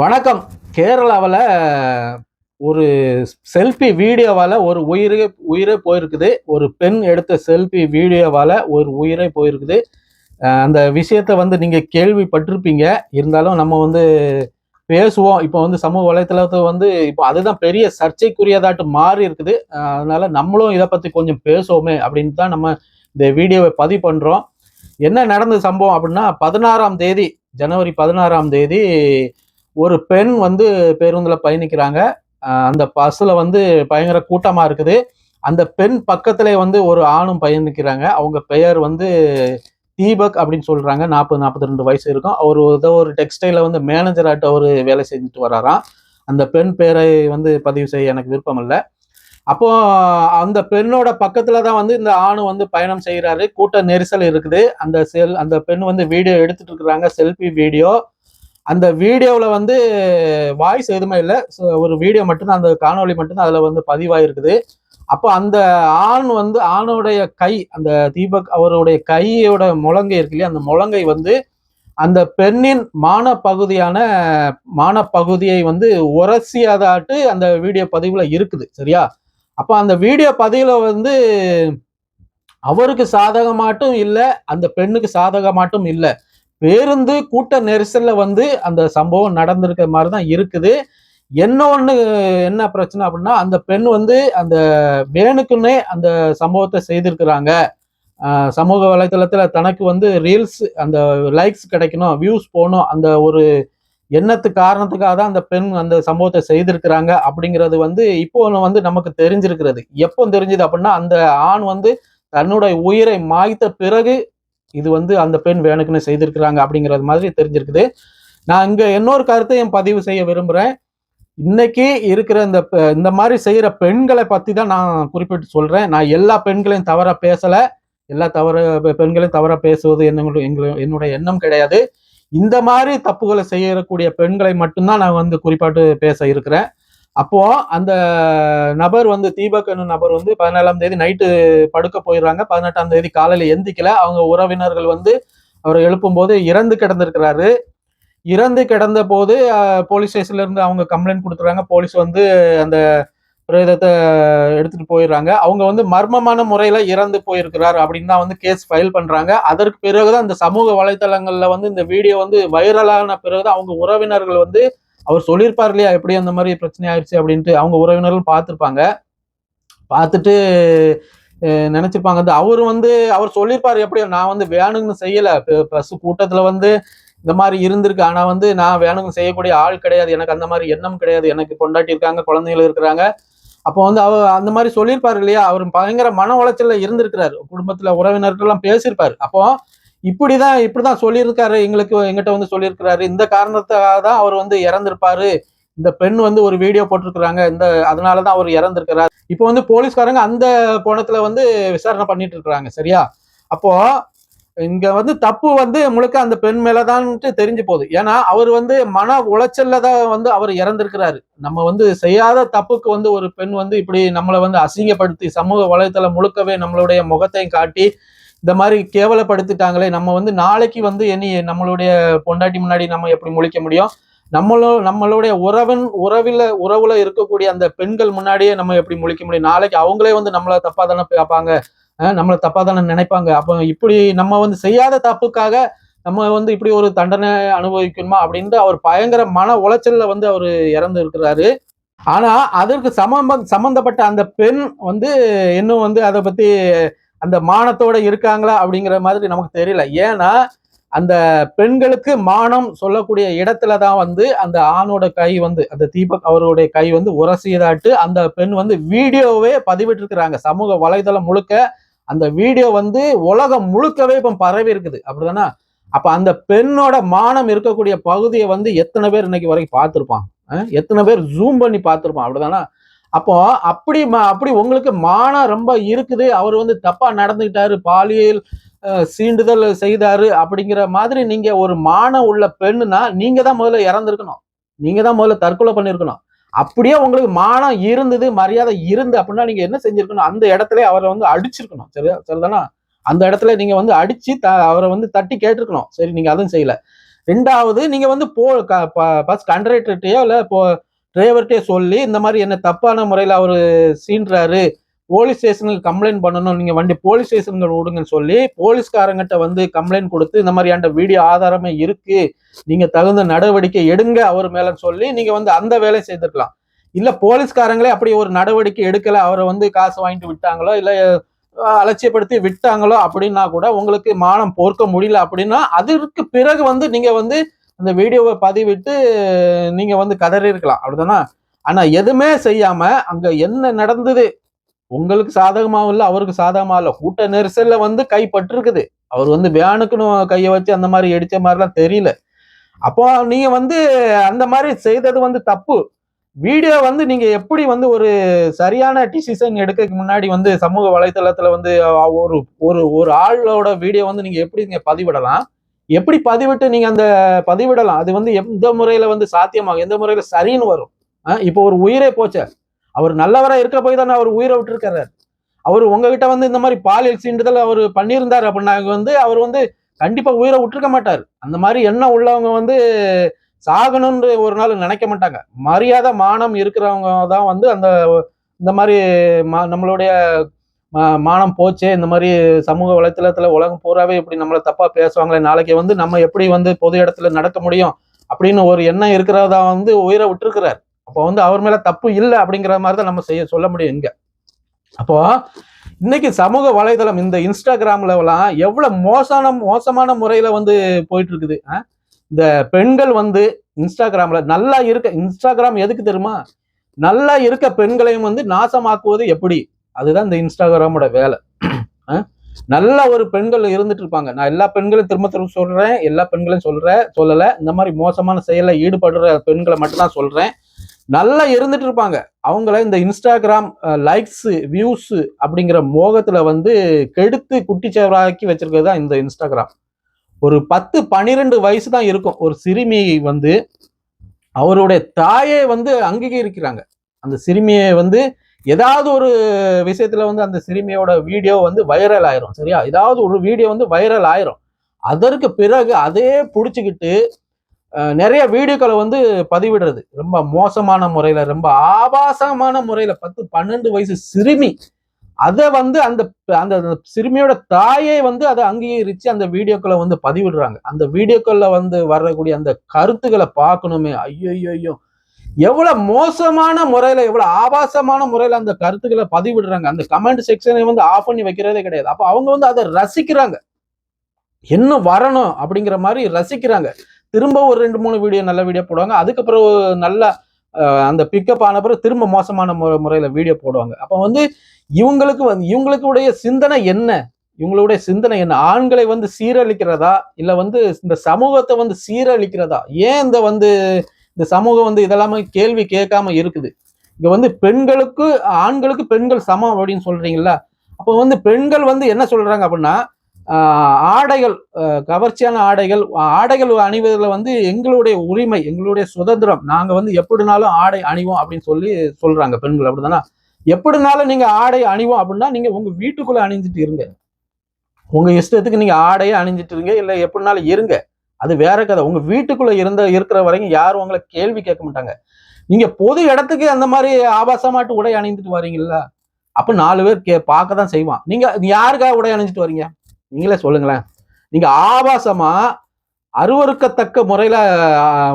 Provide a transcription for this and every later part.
வணக்கம். கேரளாவில் ஒரு செல்ஃபி வீடியோவால் ஒரு உயிரே உயிரே போயிருக்குது. ஒரு பெண் எடுத்த செல்ஃபி வீடியோவால் ஒரு உயிரே போயிருக்குது. அந்த விஷயத்த வந்து நீங்கள் கேள்விப்பட்டிருப்பீங்க. இருந்தாலும் நம்ம வந்து பேசுவோம். இப்போ வந்து சமூக வலைத்தளத்தை வந்து இப்போ அதுதான் பெரிய சர்ச்சைக்குரியதாட்டு மாறி இருக்குது. அதனால் அதனால நம்மளும் இதை பற்றி கொஞ்சம் பேசுவோமே அப்படின்னு தான் நம்ம இந்த வீடியோவை பதிவு பண்ணுறோம் என்ன நடந்த சம்பவம் அப்படின்னா பதினாறாம் தேதி ஜனவரி பதினாறாம் தேதி ஒரு பெண் வந்து பேருந்தில் பயணிக்கிறாங்க. அந்த பஸ்ஸில் வந்து பயங்கர கூட்டமாக இருக்குது. அந்த பெண் பக்கத்திலே வந்து ஒரு ஆணும் பயணிக்கிறாங்க. அவங்க பெயர் வந்து தீபக் அப்படின்னு சொல்கிறாங்க நாற்பது நாற்பத்தி ரெண்டு வயசு இருக்கும். அவர் ஏதோ ஒரு டெக்ஸ்டைலில் வந்து மேனேஜராட்ட அவர் வேலை செஞ்சுட்டு வராராம். அந்த பெண் பேரை வந்து பதிவு செய்ய எனக்கு விருப்பம் இல்லை. அப்போ அந்த பெண்ணோட பக்கத்துல தான் வந்து இந்த ஆணு வந்து பயணம் செய்கிறாரு கூட்ட நெரிசல் இருக்குது. அந்த செல் அந்த பெண் வந்து வீடியோ எடுத்துட்டு இருக்கிறாங்க. Selfie video. அந்த வீடியோவில் வந்து வாய்ஸ் எதுவுமே இல்லை. ஒரு வீடியோ மட்டும்தான் அந்த காணொளி மட்டும்தான் அதில் வந்து பதிவாயிருக்குது. அப்போ அந்த ஆண் வந்து ஆணுடைய கை அந்த தீபக் அவருடைய கையோட முழங்கை இருக்கு இல்லையா? அந்த முழங்கை வந்து அந்த பெண்ணின் மான பகுதியான மான பகுதியை வந்து உரசியதாட்டு அந்த வீடியோ பதிவில் இருக்குது. சரியா? அப்போ அந்த வீடியோ பதிவில் வந்து அவருக்கு சாதகமாட்டும் இல்லை அந்த பெண்ணுக்கு சாதகமாட்டும் இல்லை. பேருந்து கூட்ட நெரிசல்ல வந்து அந்த சம்பவம் நடந்திருக்க மாதிரி தான் இருக்குது. என்ன என்ன பிரச்சனை அப்படின்னா அந்த பெண் வந்து அந்த வேனுக்குன்னே அந்த சம்பவத்தை செய்திருக்கிறாங்க. சமூக வலைதளத்துல தனக்கு வந்து ரீல்ஸ் அந்த லைக்ஸ் கிடைக்கணும் வியூஸ் போகணும் அந்த ஒரு எண்ணத்து காரணத்துக்காக தான் அந்த பெண் அந்த சம்பவத்தை செய்திருக்கிறாங்க அப்படிங்கிறது வந்து இப்போ வந்து நமக்கு தெரிஞ்சிருக்கிறது. எப்போ தெரிஞ்சது அப்படின்னா அந்த ஆண் வந்து தன்னுடைய உயிரை மாய்த்த பிறகு இது வந்து அந்த பெண் வேணுக்குன்னு செய்திருக்கிறாங்க அப்படிங்கிறது மாதிரி தெரிஞ்சிருக்குது. நான் இங்கே இன்னொரு கருத்தையும் பதிவு செய்ய விரும்புகிறேன் இன்னைக்கு இருக்கிற இந்த பெ- இந்த மாதிரி செய்கிற பெண்களை பற்றி தான் நான் குறிப்பிட்டு சொல்கிறேன் நான் எல்லா பெண்களையும் தவறாக பேசலை. எல்லா தவற பெண்களையும் தவறாக பேசுவது என்னுடைய எங்களு- என்னுடைய எண்ணம் கிடையாது. இந்த மாதிரி தப்புகளை செய்யக்கூடிய பெண்களை மட்டும்தான் நான் வந்து குறிப்பாட்டு பேச இருக்கிறேன். அப்போ அந்த நபர் வந்து தீபக் நபர் வந்து பதினேழாம் தேதி நைட்டு படுக்க போயிடுறாங்க. பதினெட்டாம் தேதி காலையில எந்திக்கல. அவங்க உறவினர்கள் வந்து அவரை எழுப்பும் போது இறந்து கிடந்திருக்கிறாரு. இறந்து கிடந்த போது போலீஸ் ஸ்டேஷன்ல இருந்து அவங்க கம்ப்ளைண்ட் கொடுத்துறாங்க போலீஸ் வந்து அந்த பிரேதத்தை எடுத்துட்டு போயிடுறாங்க. அவங்க வந்து மர்மமான முறையில இறந்து போயிருக்கிறார் அப்படின்னு தான் வந்து கேஸ் ஃபைல் பண்றாங்க. அதற்கு பிறகுதான் இந்த சமூக வலைதளங்கள்ல வந்து இந்த வீடியோ வந்து வைரலான பிறகுதான் அவங்க உறவினர்கள் வந்து அவர் சொல்லியிருப்பார் இல்லையா எப்படி அந்த மாதிரி பிரச்சனை ஆயிடுச்சு அப்படின்ட்டு. அவங்க உறவினர்கள் பார்த்துருப்பாங்க. பார்த்துட்டு நினைச்சிருப்பாங்க. அது அவர் வந்து அவர் சொல்லியிருப்பார் எப்படி நான் வந்து வேணும்னு செய்யலை. பஸ் கூட்டத்தில் வந்து இந்த மாதிரி இருந்திருக்கு. ஆனால் வந்து நான் வேணும்னு செய்யக்கூடிய ஆள் கிடையாது. எனக்கு அந்த மாதிரி எண்ணம் கிடையாது. எனக்கு கொண்டாட்டி இருக்காங்க குழந்தைகள் இருக்கிறாங்க. அப்போ வந்து அவர் அந்த மாதிரி சொல்லியிருப்பாரு இல்லையா? அவர் பயங்கர மன உளைச்சல்ல இருந்திருக்கிறார். குடும்பத்தில் உறவினர்கள்லாம் பேசியிருப்பார். அப்போ இப்படிதான் இப்படிதான் சொல்லியிருக்காரு எங்களுக்கு எங்கிட்ட வந்து சொல்லியிருக்கிறாரு. இந்த காரணத்துக்காக தான் அவர் வந்து இறந்திருப்பாரு. இந்த பெண் வந்து ஒரு வீடியோ போட்டிருக்கிறாங்க. இந்த அதனாலதான் அவர் இறந்திருக்கிறார். இப்போ வந்து போலீஸ்காரங்க அந்த கோணத்துல வந்து விசாரணை பண்ணிட்டு இருக்கிறாங்க சரியா? அப்போ இங்க வந்து தப்பு வந்து முழுக்க அந்த பெண் மேலதான்ட்டு தெரிஞ்சு போகுது. ஏன்னா அவர் வந்து மன உளைச்சல்ல தான் வந்து அவர் இறந்திருக்கிறாரு. நம்ம வந்து செய்யாத தப்புக்கு வந்து ஒரு பெண் வந்து இப்படி நம்மளை வந்து அசிங்கப்படுத்தி சமூக வலைத்தளம் முழுக்கவே நம்மளுடைய முகத்தையும் காட்டி இந்த மாதிரி கேவலப்படுத்திட்டாங்களே நம்ம வந்து நாளைக்கு வந்து இனி நம்மளுடைய பொண்டாட்டி முன்னாடி நம்ம எப்படி முழிக்க முடியும்? நம்மளோ நம்மளுடைய உறவன் உறவில் உறவுல இருக்கக்கூடிய அந்த பெண்கள் முன்னாடியே நம்ம எப்படி முழிக்க முடியும்? நாளைக்கு அவங்களே வந்து நம்மளை தப்பா தானே பார்ப்பாங்க. நம்மளை தப்பா தானே நினைப்பாங்க. அப்போ இப்படி நம்ம வந்து செய்யாத தப்புக்காக நம்ம வந்து இப்படி ஒரு தண்டனை அனுபவிக்கணுமா அப்படின்ட்டு அவர் பயங்கர மன உளைச்சல்ல வந்து அவர் இறந்து இருக்கிறாரு. ஆனா அதற்கு சமம்ப சம்பந்தப்பட்ட அந்த பெண் வந்து இன்னும் வந்து அதை பத்தி அந்த மானத்தோட இருக்காங்களா அப்படிங்கிற மாதிரி நமக்கு தெரியல. ஏன்னா அந்த பெண்களுக்கு மானம் சொல்லக்கூடிய இடத்துல தான் வந்து அந்த ஆணோட கை வந்து அந்த தீபக் அவருடைய கை வந்து உரசியதாட்டு அந்த பெண் வந்து வீடியோவே பதிவிட்டிருக்கிறாங்க. சமூக வலைதளம் முழுக்க அந்த வீடியோ வந்து உலகம் முழுக்கவே இப்போ பரவி இருக்குது. அப்படிதானா? அப்ப அந்த பெண்ணோட மானம் இருக்கக்கூடிய பகுதியை வந்து எத்தனை பேர் இன்னைக்கு வரைக்கும் பார்த்துருப்பான் எத்தனை பேர் ஜூம் பண்ணி பார்த்துருப்பான் அப்படிதானா? அப்போ அப்படி அப்படி உங்களுக்கு மானம் ரொம்ப இருக்குது. அவர் வந்து தப்பா நடந்துக்கிட்டாரு பாலியல் சீண்டுதல் செய்தாரு அப்படிங்கிற மாதிரி நீங்க ஒரு மானம் உள்ள பெண்ணுனா நீங்க தான் முதல்ல இறந்துருக்கணும். நீங்க தான் முதல்ல தற்கொலை பண்ணிருக்கணும். அப்படியே உங்களுக்கு மானம் இருந்தது மரியாதை இருந்து அப்படின்னா நீங்க என்ன செஞ்சிருக்கணும்? அந்த இடத்துல அவரை வந்து அடிச்சிருக்கணும். சரியா? சரிதானா? அந்த இடத்துல நீங்க வந்து அடிச்சு த அவரை வந்து தட்டி கேட்டிருக்கணும். சரி நீங்க அதுவும் செய்யல. ரெண்டாவது நீங்க வந்து போ பஸ் கண்டக்டர்கிட்டயோ இல்லை இப்போ டிரைவர்கிட்டயோ சொல்லி இந்த மாதிரி என்ன தப்பான முறையில் அவர் சீன்றாரு போலீஸ் ஸ்டேஷனுக்கு கம்ப்ளைண்ட் பண்ணணும் நீங்கள் வண்டி போலீஸ் ஸ்டேஷனுக்கு விடுங்கன்னு சொல்லி போலீஸ்காரங்கிட்ட வந்து கம்ப்ளைண்ட் கொடுத்து இந்த மாதிரியான வீடியோ ஆதாரமே இருக்கு நீங்கள் தகுந்த நடவடிக்கை எடுங்க அவர் மேலன்னு சொல்லி நீங்கள் வந்து அந்த வேலையை செய்திருக்கலாம். இல்லை போலீஸ்காரங்களே அப்படி ஒரு நடவடிக்கை எடுக்கலை அவரை வந்து காசு வாங்கிட்டு விட்டாங்களோ இல்லை அலட்சியப்படுத்தி விட்டாங்களோ அப்படின்னா கூட உங்களுக்கு மானம் பொறுக்க முடியல அப்படின்னா அதற்கு பிறகு வந்து நீங்கள் வந்து அந்த வீடியோவை பதிவிட்டு நீங்க வந்து கதறி இருக்கலாம். அப்படிதானா ஆனா எதுவுமே செய்யாம அங்க என்ன நடந்தது? உங்களுக்கு சாதகமாவும் இல்லை அவருக்கு சாதகமா இல்லை. கூட்ட நெரிசல்ல வந்து கை பட்டிருக்குது அவர் வந்து வேனுக்குன்னு கையை வச்சு அந்த மாதிரி அடிச்ச மாதிரிலாம் தெரியல. அப்போ நீங்க வந்து அந்த மாதிரி செய்தது வந்து தப்பு. வீடியோ வந்து நீங்க எப்படி வந்து ஒரு சரியான டிசிஷன் எடுக்கிறதுக்கு முன்னாடி வந்து சமூக வலைதளத்துல வந்து ஒரு ஒரு ஒரு ஆளோட வீடியோ வந்து நீங்க எப்படி நீங்க பதிவிடலாம்? எப்படி பதிவிட்டு நீங்க அந்த பதிவிடலாம்? அது வந்து எந்த முறையில வந்து சாத்தியமாகும்? எந்த முறையில சரின்னு வரும்? இப்போ ஒரு உயிரே போச்சே. அவர் நல்லவரா இருக்க போய் தானே அவர் உயிரை விட்டுருக்காரு. அவர் உங்ககிட்ட வந்து இந்த மாதிரி பாலியல் சீண்டுதல் அவர் பண்ணியிருந்தார் அப்படின்னா வந்து அவர் வந்து கண்டிப்பா உயிரை விட்டுருக்க மாட்டார். அந்த மாதிரி எண்ணம் உள்ளவங்க வந்து சாகணும்னு ஒரு நாள் நினைக்க மாட்டாங்க. மரியாதை மானம் இருக்கிறவங்க தான் வந்து அந்த இந்த மாதிரி மா- நம்மளுடைய மானம் போச்சே இந்த மாதிரி சமூக வலைத்தளத்துல உலகம் பூராவே இப்படி நம்மளை தப்பா பேசுவாங்களே நாளைக்கு வந்து நம்ம எப்படி வந்து பொது இடத்துல நடக்க முடியும் அப்படின்னு ஒரு எண்ணம் இருக்கிறதா வந்து உயிரை விட்டுருக்கிறார். அப்போ வந்து அவர் மேல தப்பு இல்லை அப்படிங்கிற மாதிரி தான் நம்ம செய்ய சொல்ல முடியும் இங்க. அப்போ இன்னைக்கு சமூக வலைதளம் இந்த இன்ஸ்டாகிராம்லலாம் எவ்வளவு மோசமான மோசமான முறையில வந்து போயிட்டு இருக்குது இந்த பெண்கள் வந்து இன்ஸ்டாகிராம்ல நல்லா இருக்க இன்ஸ்டாகிராம் எதுக்கு தெரியுமா? நல்லா இருக்க பெண்களையும் வந்து நாசமாக்குவது எப்படி? அதுதான் இந்த இன்ஸ்டாகிராமோட வேலை. நல்ல ஒரு பெண்கள் இருந்துட்டு இருப்பாங்க. நான் எல்லா பெண்களையும் திரும்ப திரும்ப சொல்றேன். எல்லா பெண்களையும் சொல்றேன் சொல்லல. இந்த மாதிரி மோசமான செயலில் ஈடுபடுற பெண்களை மட்டும் தான் சொல்றேன். நல்லா இருந்துட்டு இருப்பாங்க. அவங்கள இந்த இன்ஸ்டாகிராம் லைக்ஸ் வியூஸ் அப்படிங்கிற மோகத்துல வந்து கெடுத்து குட்டிச்சவராக்கி வச்சிருக்கிறது தான் இந்த இன்ஸ்டாகிராம். ஒரு பத்து பன்னிரெண்டு வயசு தான் இருக்கும். ஒரு சிறுமி வந்து அவருடைய தாயை வந்து அங்கீகரிக்கிறாங்க. அந்த சிறுமியை வந்து ஏதாவது ஒரு விஷயத்துல வந்து அந்த சிறுமியோட வீடியோ வந்து வைரல் ஆயிரும் சரியா? ஏதாவது ஒரு வீடியோ வந்து வைரல் ஆயிரும். அதற்கு பிறகு அதே பிடிச்சிக்கிட்டு நிறைய வீடியோக்களை வந்து பதிவிடுறது. ரொம்ப மோசமான முறையில ரொம்ப ஆபாசமான முறையில பத்து பன்னெண்டு வயசு சிறுமி அதை வந்து அந்த அந்த சிறுமியோட தாயே வந்து அதை அங்கீகரிச்சு அந்த வீடியோக்களை வந்து பதிவிடுறாங்க. அந்த வீடியோக்களில் வந்து வரக்கூடிய அந்த கருத்துக்களை பார்க்கணுமே. ஐயோ ஐயோ எவ்வளவு மோசமான முறையில எவ்வளவு ஆபாசமான முறையில அந்த கருத்துக்களை பதிவிடுறாங்க. அந்த கமெண்ட் செக்ஷனை வந்து ஆஃப் பண்ணி வைக்கிறதே கிடையாது. அப்ப அவங்க வந்து அதை ரசிக்கிறாங்க. என்ன வரணும் அப்படிங்கிற மாதிரி ரசிக்கிறாங்க. திரும்ப ஒரு ரெண்டு மூணு வீடியோ நல்ல வீடியோ போடுவாங்க. அதுக்கப்புறம் நல்ல அந்த பிக்கப் ஆன பிறகு திரும்ப மோசமான முறை முறையில வீடியோ போடுவாங்க. அப்ப வந்து இவங்களுக்கு வந்து இவங்களுக்கு உடைய சிந்தனை என்ன? இவங்களுடைய சிந்தனை என்ன? ஆண்களை வந்து சீரழிக்கிறதா? இல்ல வந்து இந்த சமூகத்தை வந்து சீரழிக்கிறதா? ஏன் இந்த வந்து இந்த சமூகம் வந்து இதெல்லாமே கேள்வி கேட்காம இருக்குது. இங்க வந்து பெண்களுக்கு ஆண்களுக்கு பெண்கள் சமம் அப்படின்னு சொல்றீங்கல்ல அப்போ வந்து பெண்கள் வந்து என்ன சொல்றாங்க அப்படின்னா ஆடைகள் கவர்ச்சியான ஆடைகள் ஆடைகள் அணிவதில் வந்து எங்களுடைய உரிமை எங்களுடைய சுதந்திரம். நாங்கள் வந்து எப்படினாலும் ஆடை அணிவோம் அப்படின்னு சொல்லி சொல்றாங்க பெண்கள் அப்படிதானா? எப்படினாலும் நீங்க ஆடை அணிவோம் அப்படின்னா நீங்க உங்க வீட்டுக்குள்ள அணிஞ்சிட்டு இருங்க. உங்க இஷ்டத்துக்கு நீங்க ஆடையே அணிஞ்சிட்டு இருங்க இல்லை எப்படினாலும் இருங்க. அது வேற கதை. உங்க வீட்டுக்குள்ள இருந்த இருக்கிற வரைக்கும் யாரும் உங்களை கேள்வி கேட்க மாட்டாங்க. நீங்க பொது இடத்துக்கு அந்த மாதிரி ஆபாசமாட்டு உடை அணிந்துட்டு வரீங்கல்ல அப்ப நாலு பேர் கே பார்க்க தான் செய்வான். நீங்க யாருக்காக உடை அணிஞ்சிட்டு வரீங்க நீங்களே சொல்லுங்களேன். நீங்க ஆபாசமா அருவருக்கத்தக்க முறையில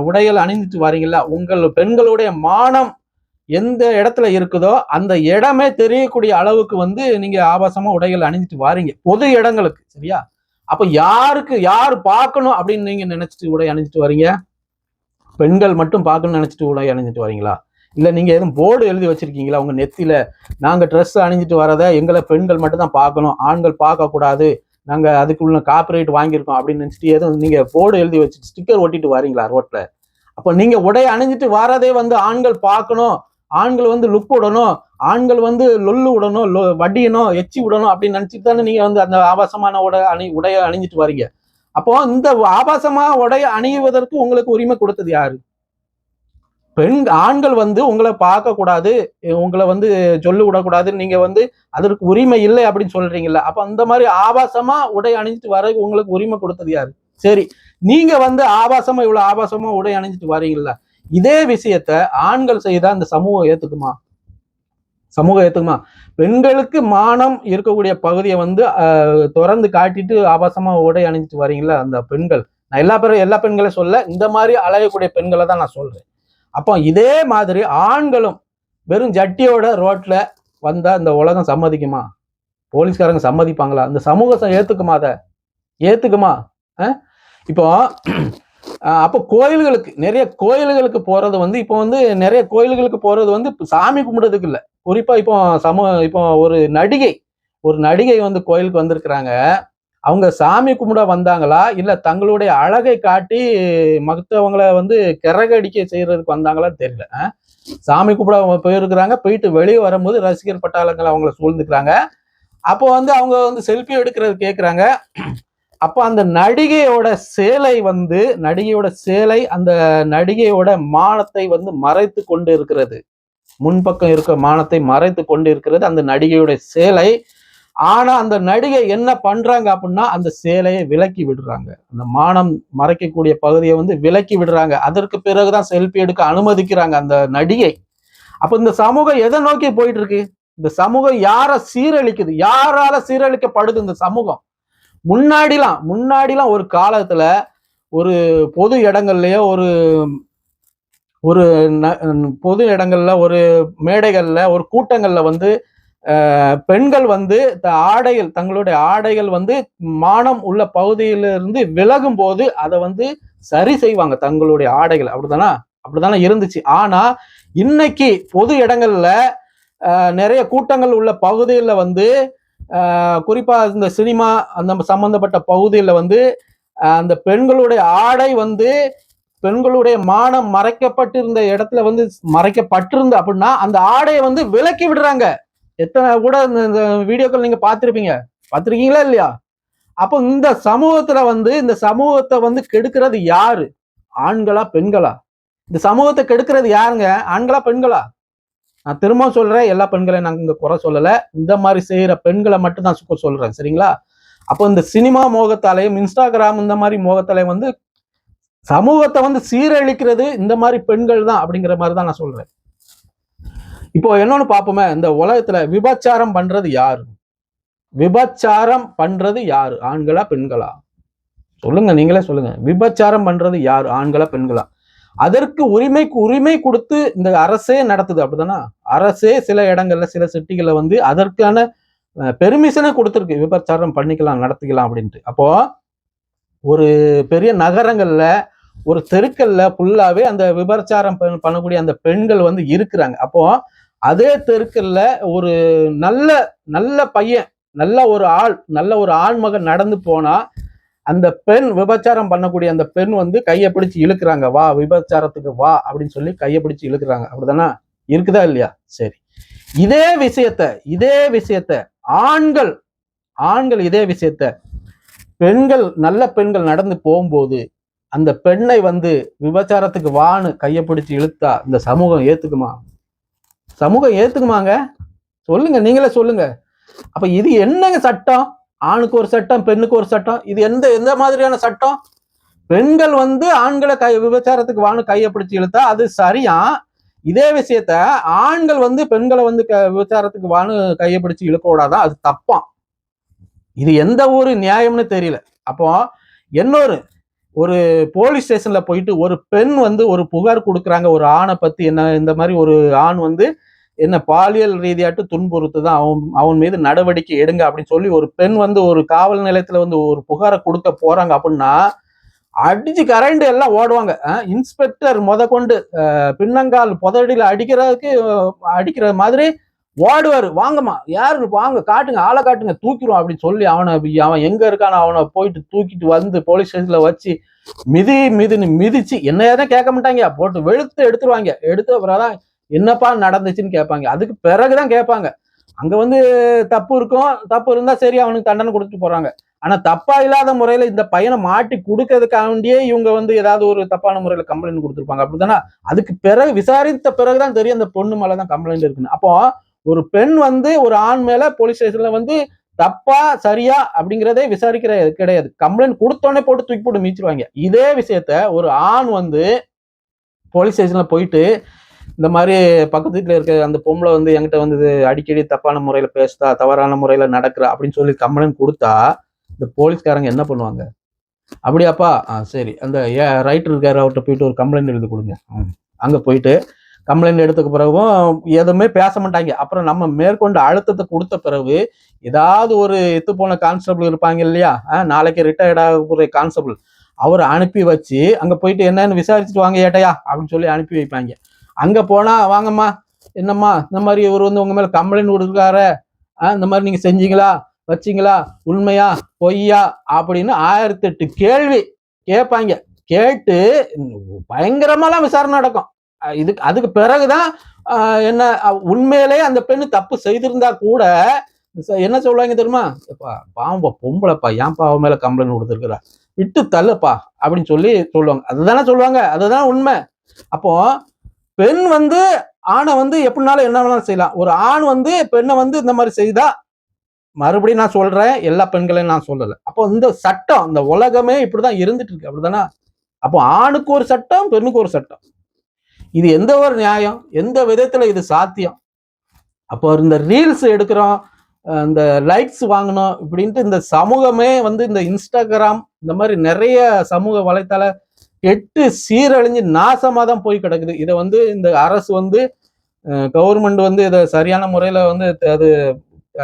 உடைகள் அணிந்துட்டு வரீங்கல்ல உங்கள் பெண்களுடைய மானம் எந்த இடத்துல இருக்குதோ அந்த இடமே தெரியக்கூடிய அளவுக்கு வந்து நீங்க ஆபாசமா உடைகள் அணிஞ்சிட்டு வாரீங்க. பொது இடங்களுக்கு சரியா? அப்ப யாருக்கு யார் பார்க்கணும் அப்படின்னு நீங்க நினைச்சிட்டு உடை அணிஞ்சிட்டு வரீங்க பெண்கள் மட்டும் பார்க்கணும்னு நினைச்சிட்டு உடை அணிஞ்சிட்டு வரீங்களா இல்ல நீங்க எதுவும் போர்டு எழுதி வச்சிருக்கீங்களா? உங்க நெத்தியில் நாங்க ட்ரெஸ் அணிஞ்சிட்டு வரத எங்களை பெண்கள் மட்டும் தான் பார்க்கணும். ஆண்கள் பார்க்க கூடாது. நாங்க அதுக்குள்ள காப்பிரைட் வாங்கியிருக்கோம் அப்படின்னு நினைச்சிட்டு எதுவும் நீங்க போர்டு எழுதி வச்சு ஸ்டிக்கர் ஒட்டிட்டு வரீங்களா ரோட்ல அப்ப நீங்க உடை அணிஞ்சிட்டு வரதே வந்து ஆண்கள் பார்க்கணும். ஆண்கள் வந்து லுக் விடணும் ஆண்கள் வந்து லொல்லு விடணும் வடியணும் எச்சி விடணும் அப்படின்னு நினைச்சிட்டு தானே நீங்க வந்து அந்த ஆபாசமான உடை அணி உடைய அணிஞ்சிட்டு வரீங்க. அப்போ இந்த ஆபாசமா உடைய அணிவதற்கு உங்களுக்கு உரிமை கொடுத்தது யாரு? பெண் ஆண்கள் வந்து உங்களை பார்க்க கூடாது உங்களை வந்து சொல்லு விடக்கூடாதுன்னு நீங்க வந்து அதற்கு உரிமை இல்லை அப்படின்னு சொல்றீங்கல்ல. அப்ப அந்த மாதிரி ஆபாசமா உடை அணிஞ்சிட்டு வர உங்களுக்கு உரிமை கொடுத்தது யாரு? சரி நீங்க வந்து ஆபாசமா இவ்வளவு ஆபாசமா உடை அணிஞ்சிட்டு வரீங்களா இதே விஷயத்த ஆண்கள் செய்தா அந்த சமூகம் ஏத்துக்குமா? சமூகம் ஏத்துக்குமா? பெண்களுக்கு மானம் இருக்கக்கூடிய பகுதியை வந்து திறந்து காட்டிட்டு ஆபாசமா உடை அணிஞ்சிட்டு வரீங்களா அந்த பெண்கள். நான் எல்லா பேரும் எல்லா பெண்களையும் சொல்ல இந்த மாதிரி அலையக்கூடிய பெண்களை தான் நான் சொல்றேன். அப்போ இதே மாதிரி ஆண்களும் வெறும் ஜட்டியோட ரோட்ல வந்தா இந்த உலகம் சம்மதிக்குமா? போலீஸ்காரங்க சம்மதிப்பாங்களா? இந்த சமூகம் ஏத்துக்குமா அதை? ஏத்துக்குமா? இப்போ அப்போ கோயில்களுக்கு நிறைய கோயில்களுக்கு போறது வந்து இப்போ வந்து நிறைய கோயில்களுக்கு போறது வந்து சாமி கும்பிடுறதுக்கு இல்லை. குறிப்பா இப்போ சமூக இப்போ ஒரு நடிகை ஒரு நடிகை வந்து கோயிலுக்கு வந்திருக்கிறாங்க. அவங்க சாமி கும்பிட வந்தாங்களா? இல்ல தங்களுடைய அழகை காட்டி மத்தவங்கள வந்து கிறகடிக்க செய்யறதுக்கு வந்தாங்களா தெரியல. சாமி கும்பிட போயிருக்கிறாங்க. போயிட்டு வெளியே வரும்போது ரசிகர் பட்டாளங்கள் அவங்கள சூழ்ந்துக்கிறாங்க. அப்போ வந்து அவங்க வந்து செல்ஃபி எடுக்கிறது கேட்குறாங்க அப்போ அந்த நடிகையோட சேலை வந்து நடிகையோட சேலை அந்த நடிகையோட மானத்தை வந்து மறைத்து கொண்டு இருக்கிறது முன்பக்கம் இருக்க மானத்தை மறைத்து கொண்டு இருக்கிறது அந்த நடிகையோட சேலை. ஆனா அந்த நடிகை என்ன பண்றாங்க அப்படின்னா அந்த சேலையை விலக்கி விடுறாங்க. அந்த மானம் மறைக்கக்கூடிய பகுதியை வந்து விலக்கி விடுறாங்க. அதற்கு பிறகுதான் செல்ஃபி எடுக்க அனுமதிக்கிறாங்க அந்த நடிகை. அப்ப இந்த சமூகம் எதை நோக்கி போயிட்டு இருக்கு? இந்த சமூகம் யார சீரழிக்குது? யாரால சீரழிக்கப்படுது இந்த சமூகம்? முன்னாடிலாம் முன்னாடிலாம் ஒரு காலத்துல ஒரு பொது இடங்கள்லயோ ஒரு ஒரு ந- பொது இடங்கள்ல ஒரு மேடைகள்ல ஒரு கூட்டங்கள்ல வந்து பெண்கள் வந்து த- ஆடைகள் தங்களுடைய ஆடைகள் வந்து மானம் உள்ள பகுதியிலிருந்து விலகும் போது அதை வந்து சரி செய்வாங்க தங்களுடைய ஆடைகள். அப்படிதானா? அப்படிதானே இருந்துச்சு. ஆனா இன்னைக்கு பொது இடங்கள்ல நிறைய கூட்டங்கள் உள்ள பகுதிகளில் வந்து குறிப்பாக இந்த சினிமா அந்த சம்பந்தப்பட்ட பகுதியில் வந்து அந்த பெண்களுடைய ஆடை வந்து பெண்களுடைய மானம் மறைக்கப்பட்டிருந்த இடத்துல வந்து மறைக்கப்பட்டிருந்த அப்படின்னா அந்த ஆடையை வந்து விலக்கி விடுறாங்க. எத்தனை கூட இந்த- இந்த வீடியோக்கள் நீங்கள் பார்த்துருப்பீங்க? பார்த்துருக்கீங்களா இல்லையா? அப்போ இந்த சமூகத்தில் வந்து இந்த சமூகத்தை வந்து கெடுக்கிறது யாரு? ஆண்களா பெண்களா? இந்த சமூகத்தை கெடுக்கிறது யாருங்க? ஆண்களா பெண்களா? நான் திரும்ப சொல்றேன் எல்லா பெண்களையும் நாங்கள் இங்கே குறை சொல்லலை. இந்த மாதிரி செய்கிற பெண்களை மட்டும் தான் சுக்க சொல்றேன் சரிங்களா? அப்போ இந்த சினிமா மோகத்தாலையும் இன்ஸ்டாகிராம் இந்த மாதிரி மோகத்தாலையும் வந்து சமூகத்தை வந்து சீரழிக்கிறது இந்த மாதிரி பெண்கள் தான் அப்படிங்கிற மாதிரி தான் நான் சொல்றேன். இப்போ என்னன்னு பார்ப்போமே இந்த உலகத்துல விபச்சாரம் பண்றது யாரு? விபச்சாரம் பண்றது யாரு? ஆண்களா பெண்களா? சொல்லுங்க நீங்களே சொல்லுங்க. விபச்சாரம் பண்றது யார்? ஆண்களா பெண்களா? அதற்கு உரிமைக்கு உரிமை கொடுத்து இந்த அரசே நடத்துது அப்படிதானா அரசே சில இடங்கள்ல சில சிட்டிகளில் வந்து அதற்கான பெர்மிஷனை கொடுத்துருக்கு. விபச்சாரம் பண்ணிக்கலாம் நடத்திக்கலாம் அப்படின்ட்டு. அப்போ ஒரு பெரிய நகரங்கள்ல ஒரு தெருக்கல்ல ஃபுல்லாவே அந்த விபச்சாரம் பண்ணக்கூடிய அந்த பெண்கள் வந்து இருக்கிறாங்க. அப்போ அதே தெருக்கல்ல ஒரு நல்ல நல்ல பையன் நல்ல ஒரு ஆள் நல்ல ஒரு ஆண்மகன் நடந்து போனா அந்த பெண் விபச்சாரம் பண்ணக்கூடிய அந்த பெண் வந்து கையை பிடிச்சி இழுக்கிறாங்க வா விபச்சாரத்துக்கு வா அப்படின்னு சொல்லி கையை பிடிச்சி இழுக்கிறாங்க. அப்படிதானா? இருக்குதா இல்லையா? சரி. இதே விஷயத்த இதே விஷயத்த ஆண்கள் ஆண்கள் இதே விஷயத்த பெண்கள் நல்ல பெண்கள் நடந்து போகும்போது அந்த பெண்ணை வந்து விபச்சாரத்துக்கு வான்னு கையை பிடிச்சி இழுத்தா இந்த சமூகம் ஏத்துக்குமா? சமூகம் ஏத்துக்குமாங்க? சொல்லுங்க நீங்களே சொல்லுங்க. அப்ப இது என்னங்க சட்டம்? ஆணுக்கு ஒரு சட்டம் பெண்ணுக்கு ஒரு சட்டம். இது எந்த எந்த மாதிரியான சட்டம்? பெண்கள் வந்து ஆண்களை கை விபச்சாரத்துக்கு வான்னு கையை பிடிச்சி இழுத்தா அது சரியா? இதே விஷயத்த ஆண்கள் வந்து பெண்களை வந்து க- விபச்சாரத்துக்கு வான்னு கையை பிடிச்சி இழுக்க கூடாதான் அது தப்பான் இது எந்த ஒரு நியாயம்னு தெரியல. அப்போ இன்னொரு ஒரு போலீஸ் ஸ்டேஷன்ல போயிட்டு ஒரு பெண் வந்து ஒரு புகார் கொடுக்குறாங்க. ஒரு ஆணை பத்தி என்ன இந்த மாதிரி ஒரு ஆண் வந்து என்ன பாலியல் ரீதியாட்டு துன்புறுத்து தான் அவன் அவன் மீது நடவடிக்கை எடுங்க அப்படின்னு சொல்லி ஒரு பெண் வந்து ஒரு காவல் நிலையத்தில் வந்து ஒரு புகாரை கொடுக்க போறாங்க அப்படின்னா அடிச்சு கரண்ட் எல்லாம் ஓடுவாங்க. இன்ஸ்பெக்டர் முத கொண்டு பின்னங்கால் புதடியில் அடிக்கிறதுக்கு அடிக்கிற மாதிரி ஓடுவார். வாங்கம்மா யாரு வாங்க காட்டுங்க ஆளை காட்டுங்க தூக்கிடுவோம் அப்படின்னு சொல்லி அவனை அவன் எங்க இருக்கானோ அவனை போயிட்டு தூக்கிட்டு வந்து போலீஸ் ஸ்டேஷன்ல வச்சு மிதி மிதின்னு மிதிச்சு என்னையா எதுவும் கேட்க மாட்டாங்க போட்டு வெளுத்து எடுத்துருவாங்க. எடுத்து அப்புறம் தான் என்னப்பா நடந்துச்சுன்னு கேட்பாங்க. அதுக்கு பிறகுதான் கேட்பாங்க. அங்க வந்து தப்பு இருக்கும். தப்பு இருந்தா சரி அவனுக்கு தண்டனை கொடுத்துட்டு போறாங்க. ஆனா தப்பா இல்லாத முறையில இந்த பையனை மாட்டி கொடுக்கறதுக்காண்டியே இவங்க வந்து ஏதாவது ஒரு தப்பான முறையில கம்ப்ளைண்ட் கொடுத்துருப்பாங்க. அப்படிதானே? அதுக்கு பிறகு விசாரித்த பிறகுதான் தெரியும் அந்த பொண்ணு மேலதான் கம்ப்ளைண்ட் இருக்குன்னு. அப்போ ஒரு பெண் வந்து ஒரு ஆண் மேல போலீஸ் ஸ்டேஷன்ல வந்து தப்பா சரியா அப்படிங்கிறதே விசாரிக்கிற கிடையாது. கம்ப்ளைண்ட் கொடுத்தோடனே போட்டு தூக்கி போட்டு மீச்சிருவாங்க. இதே விஷயத்த ஒரு ஆண் வந்து போலீஸ் ஸ்டேஷன்ல போயிட்டு இந்த மாதிரி பக்கத்து வீட்டில் இருக்க அந்த பொம்பளை வந்து என்கிட்ட வந்து அடிக்கடி தப்பான முறையில் பேசுதா தவறான முறையில் நடக்கிறா அப்படின்னு சொல்லி கம்ப்ளைண்ட் கொடுத்தா இந்த போலீஸ்காரங்க என்ன பண்ணுவாங்க? அப்படியாப்பா ஆ சரி. அந்த ஏ ரைட்டர் இருக்கார் அவர்கிட்ட போயிட்டு ஒரு கம்ப்ளைண்ட் எழுதி கொடுங்க. அங்கே போயிட்டு கம்ப்ளைண்ட் எடுத்ததுக்கு பிறகும் எதுவுமே பேச மாட்டாங்க. அப்புறம் நம்ம மேற்கொண்டு அழுத்தத்தை கொடுத்த பிறகு ஏதாவது ஒரு எத்து போன கான்ஸ்டபிள் இருப்பாங்க இல்லையா? நாளைக்கு ரிட்டையர்ட் ஆகக்கூடிய கான்ஸ்டபிள் அவரை அனுப்பி வச்சு அங்கே போயிட்டு என்னன்னு விசாரிச்சுட்டு வாங்க ஏட்டையா? அப்படின்னு சொல்லி அனுப்பி வைப்பாங்க. அங்க போனா வாங்கம்மா என்னம்மா இந்த மாதிரி இவர் வந்து உங்க மேல கம்ப்ளைண்ட் கொடுத்துருக்காரு ஆ, இந்த மாதிரி நீங்க செஞ்சீங்களா? வச்சீங்களா? உண்மையா? பொய்யா? அப்படின்னு ஆயிரத்தி எட்டு கேள்வி கேட்பாங்க. கேட்டு பயங்கரமாலாம் விசாரணை நடக்கும். இதுக்கு அதுக்கு பிறகுதான் என்ன உண்மையிலேயே உண்மையிலே அந்த பெண்ணு தப்பு செய்திருந்தா கூட என்ன சொல்லுவாங்க தெரியுமா? பாம்பா பாவம்பா பொம்பளைப்பா ஏன்பா அவன் மேல கம்ப்ளைண்ட் கொடுத்துருக்குறா விட்டு தள்ளுப்பா அப்படின்னு சொல்லி சொல்லுவாங்க. அதுதானே சொல்லுவாங்க. அதுதான் உண்மை. அப்போ பெண் வந்து ஆணை வந்து எப்படினாலும் என்ன வேணாலும் செய்யலாம். ஒரு ஆண் வந்து பெண்ணை வந்து இந்த மாதிரி செய்தா மறுபடியும் நான் சொல்றேன் எல்லா பெண்களையும் நான் சொல்லலை. அப்போ இந்த சட்டம் இந்த உலகமே இப்படிதான் இருந்துட்டு இருக்கு. அப்படிதானே அப்போ ஆணுக்கு ஒரு சட்டம் பெண்ணுக்கு ஒரு சட்டம். இது எந்த ஒரு நியாயம்? எந்த விதத்துல இது சாத்தியம்? அப்போ இந்த ரீல்ஸ் எடுக்கிறோம் இந்த லைக்ஸ் வாங்கணும் இப்படின்ட்டு இந்த சமூகமே வந்து இந்த இன்ஸ்டாகிராம் இந்த மாதிரி நிறைய சமூக வலைத்தள எட்டு சீரழிஞ்சு நாசமாக தான் போய் கிடக்குது. இதை வந்து இந்த அரசு வந்து கவர்மெண்ட் வந்து இதை சரியான முறையில் வந்து அது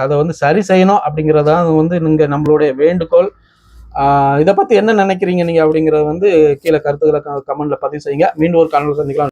அதை வந்து சரி செய்யணும் அப்படிங்கறதான் வந்து நீங்கள் நம்மளுடைய வேண்டுகோள். இதை பற்றி என்ன நினைக்கிறீங்க நீங்கள் அப்படிங்கிறத வந்து கீழே கருத்துக்களை கமெண்ட்ல பதிவு செய்யுங்க. மீண்டும் ஒரு காணொலி சந்திக்கலாம்.